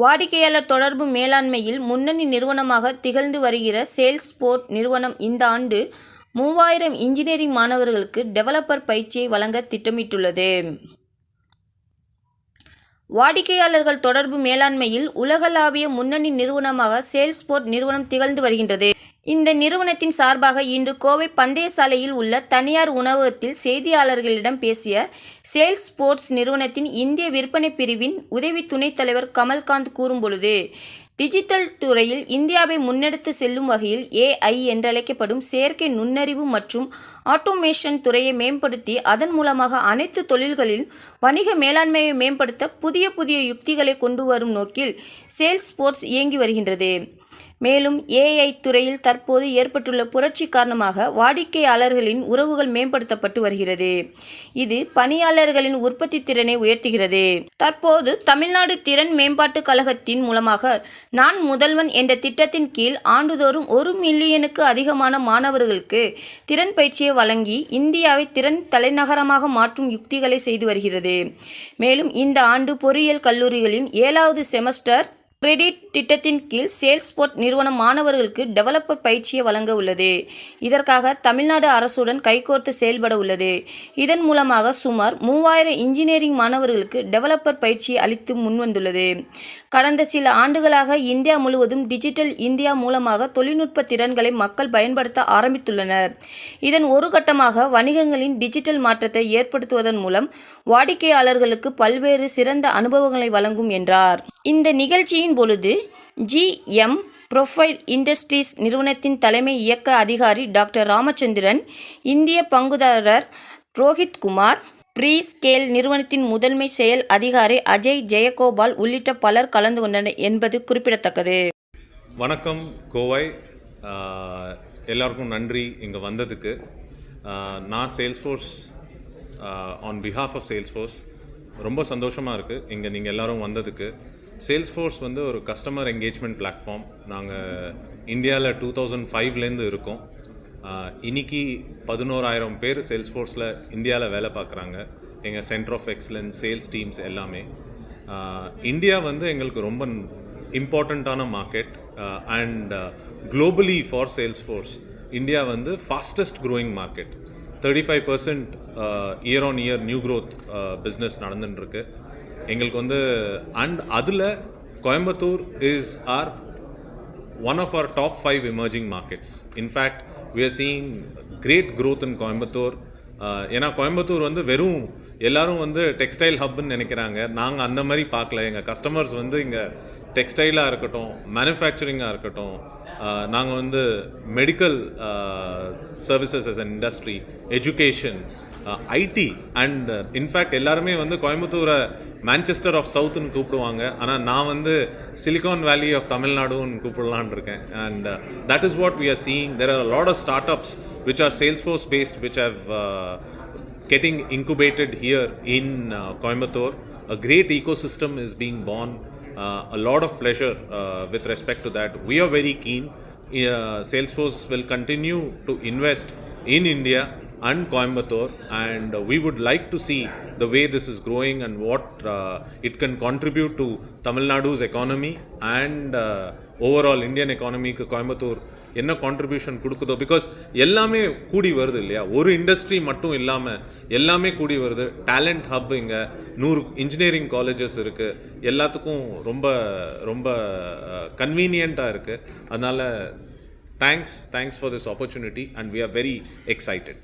வாடிக்கையாளர் தொடர்பு மேலாண்மையில் முன்னணி நிறுவனமாக திகழ்ந்து வருகிற சேல்ஸ்போர்ட் நிறுவனம் இந்த ஆண்டு மூவாயிரம் இன்ஜினியரிங் மாணவர்களுக்கு டெவலப்பர் பயிற்சியை வழங்க திட்டமிட்டுள்ளது. வாடிக்கையாளர்கள் தொடர்பு மேலாண்மையில் உலகளாவிய முன்னணி நிறுவனமாக சேல்ஸ்போர்ட் நிறுவனம் திகழ்ந்து வருகின்றது. இந்த நிறுவனத்தின் சார்பாக இன்று கோவை பந்தயசாலையில் உள்ள தனியார் உணவகத்தில் செய்தியாளர்களிடம் பேசிய சேல்ஸ் ஸ்போர்ட்ஸ் நிறுவனத்தின் இந்திய விற்பனை பிரிவின் உதவி துணைத் தலைவர் கமல்காந்த் கூறும்பொழுது, டிஜிட்டல் துறையில் இந்தியாவை முன்னெடுத்து செல்லும் வகையில் ஏஐ என்றழைக்கப்படும் செயற்கை நுண்ணறிவு மற்றும் ஆட்டோமேஷன் துறையை மேம்படுத்தி அதன் மூலமாக அனைத்து தொழில்களில் வணிக மேலாண்மையை மேம்படுத்த புதிய புதிய யுக்திகளை கொண்டு வரும் நோக்கில் சேல்ஸ் ஸ்போர்ட்ஸ் இயங்கி வருகின்றது. மேலும் ஏஐ துறையில் தற்போது ஏற்பட்டுள்ள புரட்சி காரணமாக வாடிக்கையாளர்களின் உறவுகள் மேம்படுத்தப்பட்டு வருகிறது. இது பணியாளர்களின் உற்பத்தி திறனை உயர்த்துகிறது. தற்போது தமிழ்நாடு திறன் மேம்பாட்டு கழகத்தின் மூலமாக நான் முதல்வன் என்ற திட்டத்தின் கீழ் ஆண்டுதோறும் ஒரு மில்லியனுக்கு அதிகமான மாணவர்களுக்கு திறன் பயிற்சியை வழங்கி இந்தியாவை திறன் தலைநகரமாக மாற்றும் யுக்திகளை செய்து வருகிறது. மேலும் இந்த ஆண்டு பொறியியல் கல்லூரிகளின் ஏழாவது செமஸ்டர் கிரெடிட் திட்டத்தின் கீழ் சேல்ஸ்போர்ட் நிறுவனம் மாணவர்களுக்கு டெவலப்பர் பயிற்சியை வழங்க உள்ளது. இதற்காக தமிழ்நாடு அரசுடன் கைகோர்த்து செயல்பட உள்ளது. இதன் மூலமாக சுமார் மூவாயிரம் இன்ஜினியரிங் மாணவர்களுக்கு டெவலப்பர் பயிற்சியை அளித்து முன்வந்துள்ளது. கடந்த சில ஆண்டுகளாக இந்தியா முழுவதும் டிஜிட்டல் இந்தியா மூலமாக தொழில்நுட்ப திறன்களை மக்கள் பயன்படுத்த ஆரம்பித்துள்ளனர். இதன் ஒரு கட்டமாக வணிகங்களின் டிஜிட்டல் மாற்றத்தை ஏற்படுத்துவதன் மூலம் வாடிக்கையாளர்களுக்கு பல்வேறு சிறந்த அனுபவங்களை வழங்கும் என்றார். இந்த நிகழ்ச்சியின் பொழுது ஜிஎம் ப்ரொஃபைல் இண்டஸ்ட்ரீஸ் நிறுவனத்தின் தலைமை இயக்க அதிகாரி டாக்டர் ராமச்சந்திரன், இந்திய பங்குதாரர் புரோஹித்குமார் ப்ரீ ஸ்கேல் நிறுவனத்தின் முதன்மை செயல் அதிகாரி அஜய் ஜெயகோபால் உள்ளிட்ட பலர் கலந்து கொண்டனர் என்பது குறிப்பிடத்தக்கது. வணக்கம் கோவை. எல்லாருக்கும் நன்றி இங்கே வந்ததுக்கு. நான் Salesforce on behalf of Salesforce ரொம்ப சந்தோஷமாக இருக்குது இங்கே நீங்கள் எல்லோரும் வந்ததுக்கு. சேல்ஸ்ஃபோர்ஸ் வந்து ஒரு கஸ்டமர் என்கேஜ்மெண்ட் பிளாட்ஃபார்ம் நாங்கள் இந்தியாவில் டூ தௌசண்ட் ஃபைவ்லேருந்து இருக்கோம். இன்னைக்கு பதினோராயிரம் பேர் சேல்ஸ்ஃபோர்ஸில் இந்தியாவில் வேலை பார்க்குறாங்க. எங்கள் centre of excellence sales teams எல்லாமே. இந்தியா வந்து எங்களுக்கு ரொம்ப இம்பார்ட்டண்ட்டான market and globally for Salesforce India வந்து fastest growing market thirty five percent year on year new growth business நடந்துட்டுருக்கு எங்களுக்கு வந்து அண்ட் அதில் Coimbatore is our one of our top five emerging markets in fact we are seeing great growth in Coimbatore ஏன்னா கோயம்புத்தூர் வந்து வெறும் எல்லோரும் வந்து textile ஹப்னு நினைக்கிறாங்க. நாங்கள் அந்த மாதிரி பார்க்கல. எங்கள் கஸ்டமர்ஸ் வந்து இங்கே டெக்ஸ்டைலாக இருக்கட்டும் மேனுஃபேக்சரிங்காக இருக்கட்டும் நாங்கள் வந்து medical services as an industry education IT and in fact எல்லாருமே வந்து கோயம்புத்தூரை மேன்செஸ்டர் ஆஃப் சவுத்துன்னு கூப்பிடுவாங்க ஆனால் நான் வந்து சிலிகான் வேலி ஆஃப் தமிழ்நாடுன்னு கூப்பிடலான் இருக்கேன் and that is what we are seeing there are lot of start ups which are Salesforce based which have getting incubated here in Coimbatore Coimbatore. A great ecosystem is being born. Uh, a lot of pleasure uh, with respect to that. We are very keen. Uh, Salesforce will continue to invest in India and Coimbatore, and uh, we would like to see the way this is growing and what uh, it can contribute to Tamil Nadu's economy and uh, overall Indian economy க்கு கோயம்புத்தூர் என்ன contribution கொடுக்குதோ because எல்லாமே கூடி வருது இல்லையா? ஒரு industry மட்டும் இல்லாமல் எல்லாமே கூடி வருது. டேலண்ட் ஹப் இங்கே நூறு இன்ஜினியரிங் காலேஜஸ் இருக்குது எல்லாத்துக்கும் ரொம்ப ரொம்ப uh, கன்வீனியண்ட்டாக இருக்குது அதனால் Thanks, thanks for this opportunity and we are very excited.